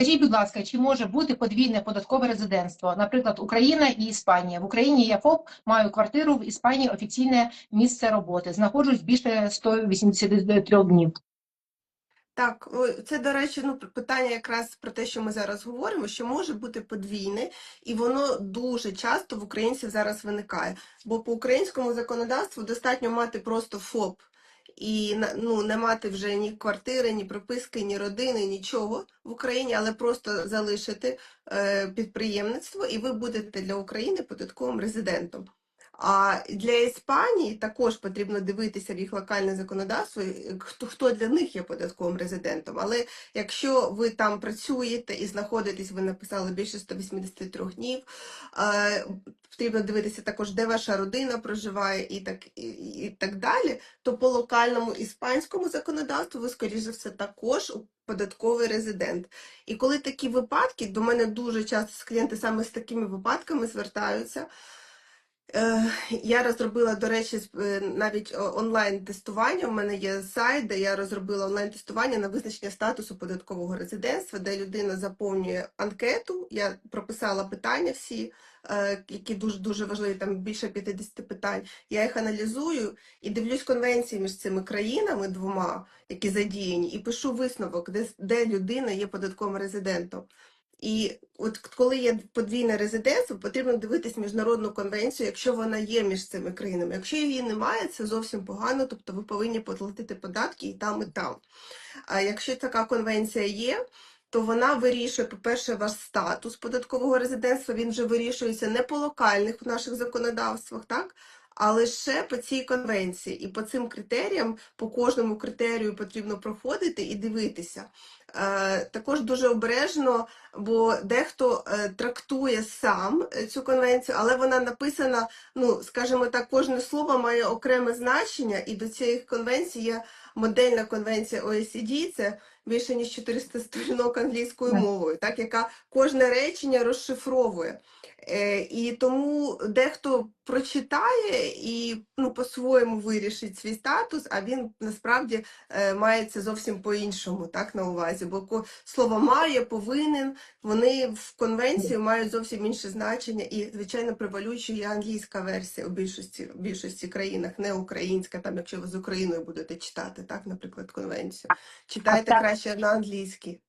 Скажіть, будь ласка, чи може бути подвійне податкове резидентство? Наприклад, Україна і Іспанія. В Україні я ФОП, маю квартиру, в Іспанії офіційне місце роботи. Знаходжусь більше 183 днів. Так, це, до речі, ну, питання якраз про те, що ми зараз говоримо, що може бути подвійне, і воно дуже часто в українців зараз виникає. Бо по українському законодавству достатньо мати просто ФОП і ну, не мати вже ні квартири, ні прописки, ні родини, нічого в Україні, але просто залишити е, підприємництво, і ви будете для України податковим резидентом. А для Іспанії також потрібно дивитися в їх локальне законодавство, хто, хто для них є податковим резидентом. Але якщо ви там працюєте і знаходитесь, ви написали більше 183 днів, е, потрібно дивитися також, де ваша родина проживає і так, і, і так далі, то по локальному іспанському законодавству ви, скоріш за все, також податковий резидент. І коли такі випадки, до мене дуже часто клієнти саме з такими випадками звертаються. Е, Я розробила, до речі, е, навіть онлайн-тестування. У мене є сайт, де я розробила онлайн-тестування на визначення статусу податкового резидентства, де людина заповнює анкету. Я прописала питання всі, е, які дуже дуже важливі, там більше 50 питань. Я їх аналізую і дивлюсь конвенції між цими країнами двома, які задіяні, і пишу висновок, де, де людина є податковим резидентом. І от коли є подвійне резидентство, потрібно дивитись міжнародну конвенцію, якщо вона є між цими країнами. Якщо її немає, це зовсім погано, тобто ви повинні платити податки і там, і там. А якщо така конвенція є, то вона вирішує, по-перше, ваш статус податкового резидентства, він вже вирішується не по локальних в наших законодавствах, так? А лише по цій конвенції. І по цим критеріям, по кожному критерію потрібно проходити і дивитися. Е, також дуже обережно, бо дехто е, трактує сам е, цю конвенцію, але вона написана, ну, скажімо так, кожне слово має окреме значення, і до цієї конвенції є модельна конвенція OECD, це більше ніж 400 сторінок англійською мовою, так, яка кожне речення розшифровує. І тому дехто прочитає і ну, по-своєму вирішить свій статус, а він насправді має це зовсім по-іншому, так, на увазі. Бо ко- слово має, повинен, вони в конвенцію мають зовсім інше значення, і, звичайно, превалюючою є англійська версія у більшості, в більшості країнах, не українська, там, якщо ви з Україною будете читати, так, наприклад, конвенцію. Читайте краще на англійській.